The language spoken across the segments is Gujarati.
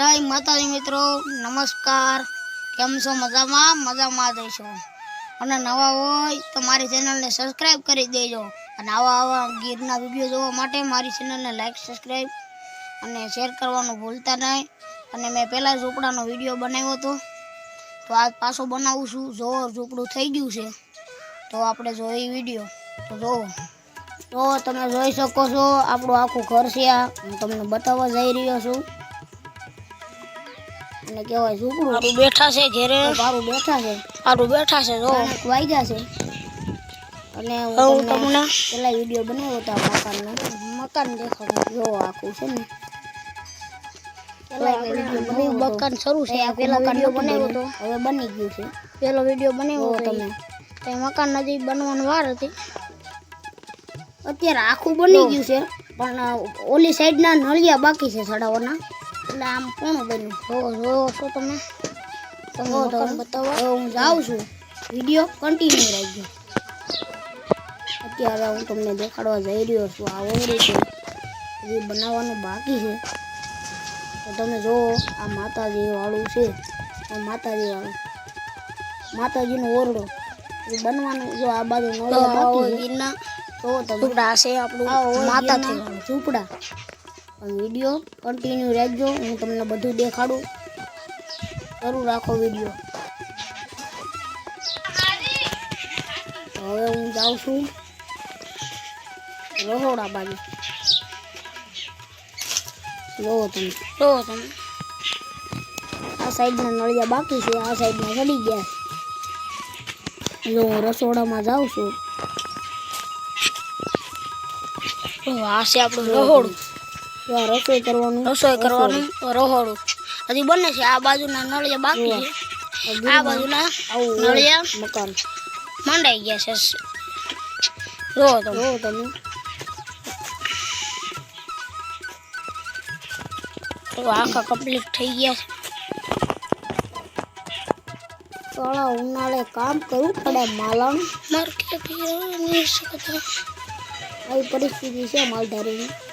જય માતાજી મિત્રો, નમસ્કાર. કેમ છો? મજામાં? મજામાં જઈશો અને નવા હોય તો મારી ચેનલને સબસ્ક્રાઈબ કરી દેજો. અને આવા આવા ગીરના વીડિયો જોવા માટે મારી ચેનલને લાઈક સબસ્ક્રાઈબ અને શેર કરવાનું ભૂલતા નહીં. અને મેં પહેલાં ઝૂંપડાનો વીડિયો બનાવ્યો હતો. તો આજ પાછો બનાવું છું. જોવો, ઝૂંપડું થઈ ગયું છે. તો આપણે જોઈ વીડિયો. તો જોવો. તો તમે જોઈ શકો છો, આપણું આખું ઘર છે આ. હું તમને બતાવવા જઈ રહ્યો છું. અને કહેવાય ઝૂંપડું. મારું બેઠા છે ઘેરે. તો બેઠા છે. મારું બેઠા છે જો. વાગ્યા છે. અને હું તમને પેલા વીડિયો બનાવ્યો હતો મકાનનો. મકાન દેખાડો. જો આખું છે ને. મકાન શરૂ છે. આ આખું વીડિયો બનાવ્યો હતો હવે બની ગયું છે. પેલો વીડિયો બનાવ્યો તમે. તે મકાન નજીક બનવાની વાર હતી. અત્યારે આખું બની ગયું છે. પણ ઓલી સાઈડના નળિયા બાકી છે ચડાવવાના એટલે આમ કોણ બન્યું? જો જો છો તમે તમે. તમને બતાવો? હું જાઉં છું. વીડિયો કન્ટિન્યુ રાખજો અત્યારે હું તમને દેખાડવા જઈ રહ્યો છું. આ ઓવડી છે. હજી બનાવવાનું બાકી છે. તો તમે જુઓ આ માતાજી વાળું છે. આ માતાજી વાળું. માતાજીનો ઓરડો. એ બનવાનું જો આ બાજુ નળો બાકી છે. તો તમે છે આપણું વાળું. ઝૂંપડા. વીડિયો કન્ટિન્યુ રાખજો, હું તમને બધું દેખાડું. શરૂ રાખો વીડિયો. હવે હું જાઉં છું રહોડા બાજુ જોવો તમે જો તમે. આ સાઈડના નળિયા બાકી છે, આ સાઈડના ચડી ગયા જો હું રસોડામાં જાઉં છું. આ છે આપણું રહોડું રસોઈ કરવાનું રસોઈ કરવાનું રહોડું હજી બને છે આ બાજુના નળિયા બાકી છે આ બાજુના આવું નળિયા મકાન માંડાઈ ગયા છે જો તમે જો તમે તો આખા કમ્પ્લીટ થઈ ગયા છે તળા ઉનાળે કામ કરવું પડે માલણ માર્કેટ નહીં શકતા આવી પરિસ્થિતિ છે માલધારીની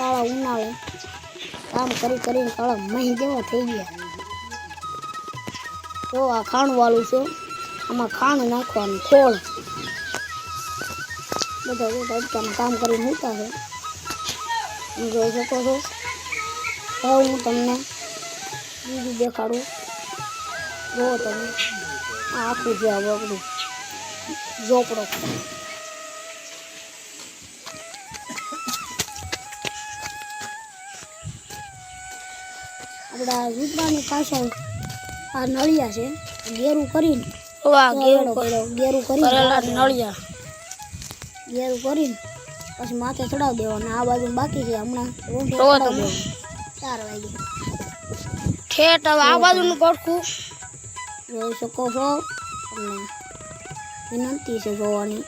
કાળા ઉનાળે. કામ કરી કરીને કાળા મહી જેવા થઈ ગયા. તો આ ખાણ વાળું છે. આમાં ખાણ નાખવાનું, ખોળ. બધા જો તડકાનું કામ કરીને મૂકતા છે. જોઈ શકો છો. હવે હું તમને બીજું દેખાડું. જુઓ તમે. આ આખું છે આ વગડું ઝોપડો. આપણા રૂપાની પાછળ આ નળિયા છે. ગેરું કરીને ગેરું કરીને નળિયા. ગેરું કરીને પછી માથે ચડાવી દેવાનું. આ બાજુ બાકી છે હમણાં. ચાર વાગે. ઠેઠ હવે આ બાજુનું પડખું. જોઈ શકો છો. વિનંતી છે જોવાની.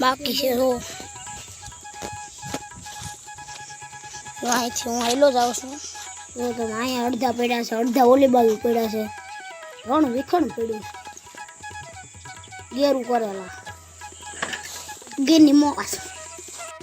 બાકી છે જો જો અહીંથી હું હેલો આવું છું. જો તમે અહીંયા અડધા પડ્યા છે, અડધા ઓલી બાજુ પડ્યા છે. ઘણું વિખણ પડ્યું ગેરું કરેલા. ગેરની મોસ